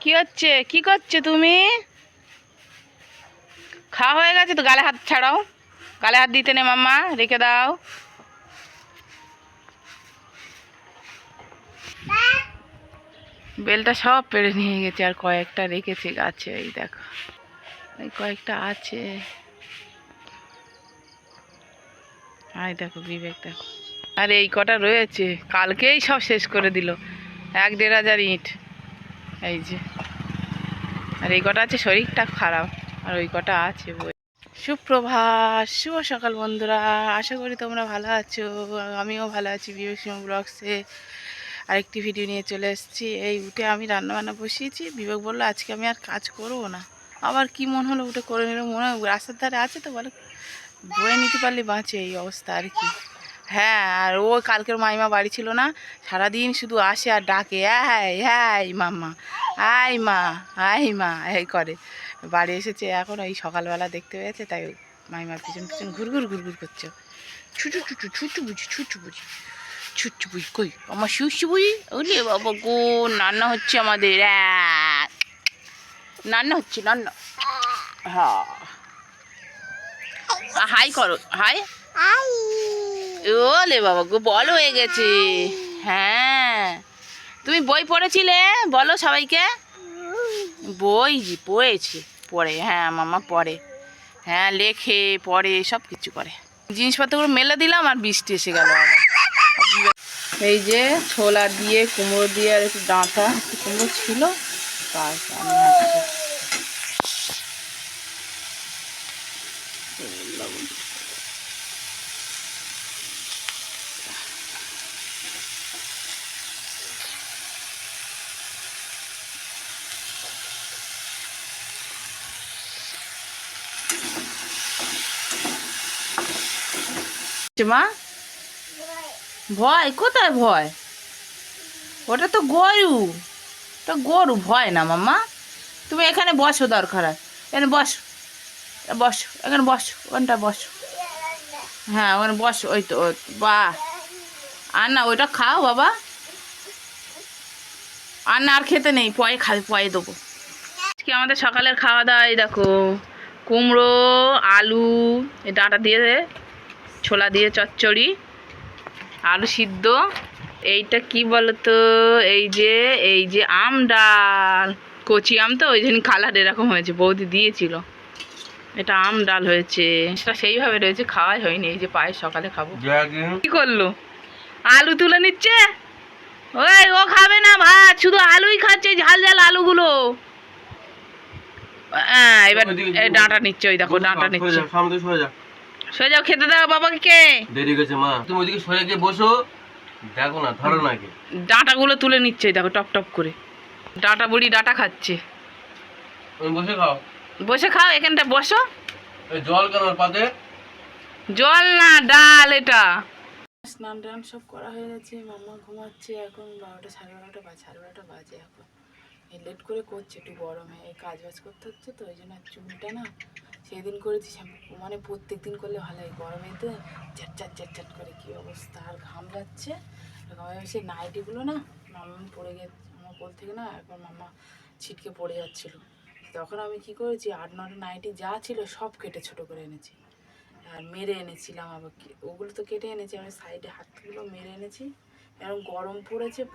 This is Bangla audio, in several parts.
কি হচ্ছে? কি করছ তুমি? খাওয়া হয়ে গেছে তো গালে হাত ছাড়াও। গালে হাত দিতে নে মাম্মা, রেখে দাও। বেলটা সব পেড়ে নিয়ে গেছে আর কয়েকটা রেখেছে গাছে, এই দেখো। এই কয়েকটা আছে। আই দেখো, বিবেক দেখো। আর এই কটা রয়েছে, কালকেই সব শেষ করে দিল। এক দেড় হাজার ইট। এই যে। আর এই কটা আছে, শরীরটা খারাপ। আর ওই কটা আছে বই। সুপ্রভাত শুভ সকাল বন্ধুরা। আশা করি তোমরা ভালো আছো। আমিও ভালো আছি বিবেক সিংহ ব্লগসে। আরেকটি ভিডিও নিয়ে চলে এসেছি। এই উঠে আমি রান্না বান্না বসিয়েছি। বিবেক বলল, আজকে আমি আর কাজ করব না। আবার কি মন হলো উঠে করে নিল, মনে হয় রাস্তার ধারে আছে তো বলে। বয়ে নিতে পারলে বাঁচে এই অবস্থা, আর কি। হ্যাঁ আর ও কালকের মাইমা বাড়ি ছিল না, সারাদিন শুধু আসে আর ডাকে হ্যাঁ হ্যাঁ মাম্মা আই মা আই মা, এই করে। বাড়ি এসেছে এখন, এই সকালবেলা দেখতে পেয়েছে, তাই মাইমার পিছন পিছন ঘুরঘুর ঘুরঘুর করছে। ছুটু ছুটু ছুটু বুঝি ছুটু বুঝি ছুটু বুঝি, কই? আমার শুশু বুঝি? ওলে বাবা গো, নান্না হচ্ছে আমাদের রান্না হচ্ছে রান্না হ্যাঁ। হাই করো হাই। ওলে বাবা গো, বল হয়ে গেছে। হ্যাঁ। তুমি বই পড়েছিলে? বলো সবাইকে। বই জি, পড়েছি, পড়ে হ্যাঁ মামা পড়ে। হ্যাঁ লেখে, পড়ে, সব কিছু করে। জিনিসপত্রগুলো মেলে দিলাম আর বৃষ্টি এসে গেল আবার। এই যে ছোলা দিয়ে, কুমড়ো দিয়ে আর একটু ডাঁটা কুমড়ো ছিল তার আমি মা? ভয়? কোথায় ভয়? ওটা তো গরু। গরু, ভয় না তুমি এখানে বসো দরকার এখানে এখানে ওখানটা বসো। হ্যাঁ ওখানে বসো। ওই তো বাহ আর না ওইটা খাও বাবা। আর না আর খেতে নেই। পয়ে খাবে পয়ে দেবো। আজকে আমাদের সকালের খাওয়া দাওয়া এই দেখো। কুমড়ো আলু ডাঁটা দিয়ে ছোলা দিয়ে চচ্চড়ি আলু সিদ্ধ। এইটা কি বলতো? এই যে এই যে আম ডাল। কচি আম তো ওই জন্য কালার এরকম হয়েছে বৌদি দিয়েছিল। এটা আম ডাল হয়েছে। সেটা সেইভাবে রয়েছে খাওয়াই হয়নি এই যে পায়ে সকালে খাব। কি করল? আলু তুলে নিচ্ছে? ওই ও খাবে না ভাত শুধু আলুই খাচ্ছে এই ঝাল ঝাল আলুগুলো হ্যাঁ এবার ডাঁটা নিচ্ছে ওই দেখো ডাঁটা নিচ্ছে। সরে যাও খেতে দাও বাবাকে। কে দেরি গেছে মা। তুমি ওইদিকে সরে গিয়ে বসো। দেখো না ধরো নাকি ডাঁটাগুলো তুলে নিচ্ছে দেখো টপ টপ করে। ডাঁটা বুড়ি ডাঁটা খাচ্ছে। তুমি বসে খাও। বসে খাও এখানটা বসো। জল কেন পাতে? জল না ডাল এটা। স্নান টান সব করা হয়ে গেছে মাম্মা ঘুমাচ্ছে এখন বারোটা সাড়ে বারোটা সাড়ে বারোটা বাজে এখন। লেট করে করছে, একটু গরমে এই কাজ বাজ করতে হচ্ছে তো, ওই জন্য চুলটা না সেদিন করেছি শ্যাম্পু মানে প্রত্যেক দিন করলে ভালো হয়, গরমেতে চ্যাট চ্যাট চ্যাট চ্যাট করে কী অবস্থা, আর ঘাম যাচ্ছে সেই নাইটিগুলো না মামা পড়ে গেছে, আমার কোল থেকে না একবার মামা ছিটকে পড়ে যাচ্ছিল। তখন আমি কি করেছি, আট নটা নাইটি যা ছিল সব কেটে ছোট করে এনেছি। আর মেরে এনেছিলাম আবার ওগুলো তো কেটে এনেছি, আমি সাইডে হাতগুলো মেরে এনেছি। এরকম গরম পড়েছে এই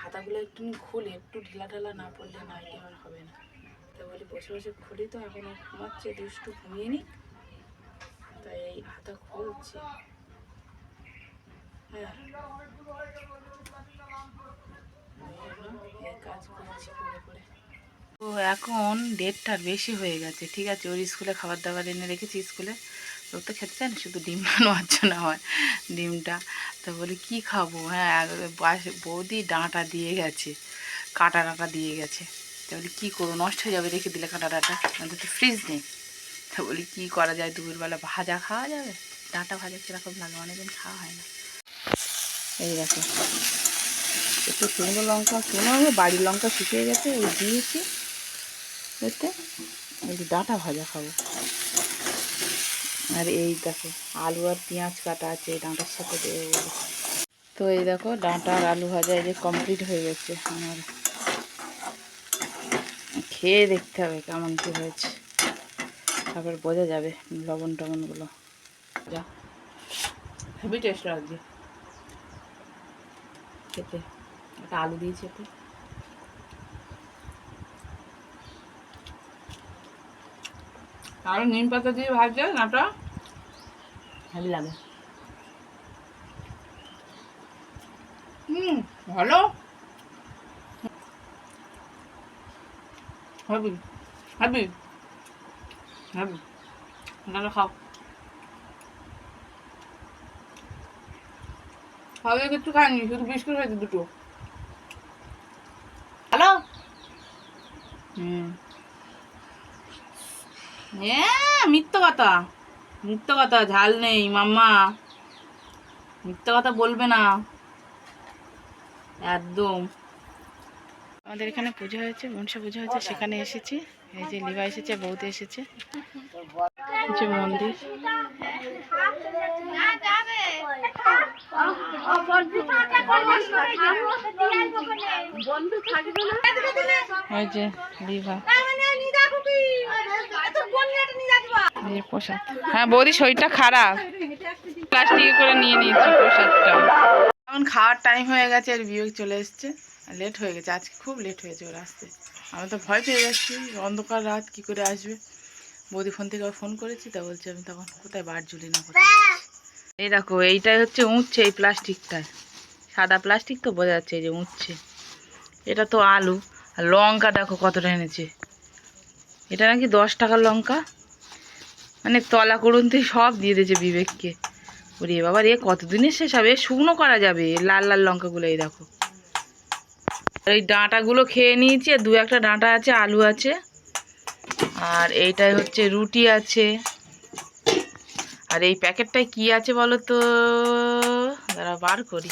হাতাগুলো একটু খুলে, একটু ঢিলা ঢালা না পড়লে নাইটি আমার হবে না। তো বলি বসে বসে খুলি তো, এখন ঘুমাচ্ছে, দুষ্টু ঘুমিয়ে নি তাই এই হাতা খুলছি। হ্যাঁ। কাজ করে। ও এখন ডেটটার বেশি হয়ে গেছে, ঠিক আছে, ওর স্কুলে খাবার দাবার এনে রেখেছি স্কুলে। ও তো খেতে চায় না? শুধু ডিম নেওয়ার জন্য হয় ডিমটা। তো বলি, কি খাব? হ্যাঁ বৌদি ডাঁটা দিয়ে গেছে, কাটা ডাঁটা দিয়ে গেছে। তা বলি, কী করব? নষ্ট হয়ে যাবে রেখে দিলে কাটা ডাঁটা। আমাদের তো ফ্রিজ নেই তো বলি, কী করা যায়? দুপুরবেলা ভাজা খাওয়া যাবে? ডাঁটা ভাজা কীরকম লাগে অনেকদিন খাওয়া হয় না। এই দেখো। একটু শুকনো লঙ্কা, শুকনো বাড়ির লঙ্কা শুকিয়ে গেছে, ওই দিয়েছি। এতে ডাঁটা ভাজা খাব। আর এই দেখো, আলু আর পেঁয়াজ কাটা আছে এই ডাঁটার সাথে দেবো। তো এই দেখো, ডাঁটা আর আলু ভাজা এই যে কমপ্লিট হয়ে গেছে আমার। খেয়ে দেখতে হবে কেমন কি হয়েছে। তারপর বোঝা যাবে লবণ টবণগুলো। যা। হেভি টেস্ট লাগছে। খেতে। একটা আলু দিয়েছে এতে। আরও নিম পাতা দিয়ে ভাজছে নাটা হেভি লাগে। হুম ভালো। খাও। খাওয়া কিছু খাইনি শুধু বিস্কুট খাইছি দুটো। হ্যালো? হুম। হ্যাঁ মিথ্য কথা। মিথ্য কথা, ঝাল নেই, মাম্মা। মিথ্য কথা বলবে না। একদম। আমাদের এখানে পুজো হয়েছে, মনসা পুজো হয়েছে, সেখানে এসেছি। এই যে লিভা এসেছে, বৌদি এসেছে। যে মন্দির। ওই যে লিভা প্রসাদ। হ্যাঁ বৌদি, শরীরটা খারাপ। প্লাস্টিকে করে নিয়ে নিয়েছি প্রসাদটা। এখন খাওয়ার টাইম হয়ে গেছে, আর বিয়োগ চলে এসছে। লেট হয়ে গেছে। আজকে খুব লেট হয়েছে ওর আসতে। আমি তো ভয় পেয়ে যাচ্ছি, অন্ধকার রাত, কি করে আসবে? বৌদি ফোন থেকে ফোন করেছি, তা বলছে আমি তখন কোথায় বার ঝুলি না কোথায় এই দেখো, এইটাই হচ্ছে উঁচছে, এই প্লাস্টিকটায় সাদা প্লাস্টিক তো বোঝা যাচ্ছে এই যে উঁচছে। এটা তো আলু। আর লঙ্কা দেখো কতটা এনেছে। এটা নাকি দশ টাকার লঙ্কা? মানে তলা করুন তুই সব দিয়ে দিয়েছে বিবেককে। ওরে বাবা রে, কতদিনের শেষ হবে? শুকনো করা যাবে? লাল লাল লঙ্কাগুলো, এই দেখো। এই ডাঁটাগুলো খেয়ে নিয়েছি দু একটা ডাঁটা আছে, আলু আছে, আর এইটাই হচ্ছে রুটি আছে। আর এই প্যাকেটটায় কি আছে বলো তো? দাঁড়া বার করি।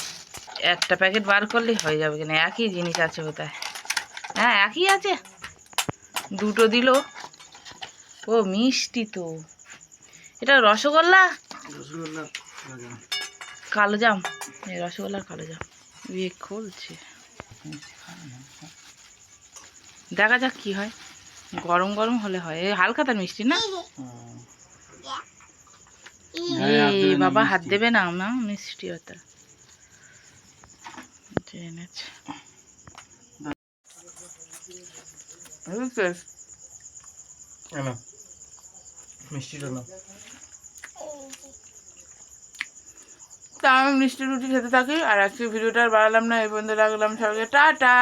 একটা প্যাকেট বার করলেই হয়ে যাবে কিনা? একই জিনিস আছে বোধহয়। হ্যাঁ একই আছে। দুটো দিল। ও, মিষ্টি তো। এটা রসগোল্লা? কালো জাম। এই রসগোল্লার কালো জাম। বিয়ে খুলছে দেখা যাক কি হয়। গরম গরম হলে হয়। এই হালকা তার মিষ্টি না? এই বাবা হাত দেবে না না মিষ্টি ওটা। এনেছে মিষ্টিটা না তা আমি মিষ্টি রুটি খেতে থাকি, আর আজকে ভিডিওটা আর বাড়ালাম না, এই পর্যন্ত রাখলাম সবাইকে, টাটা!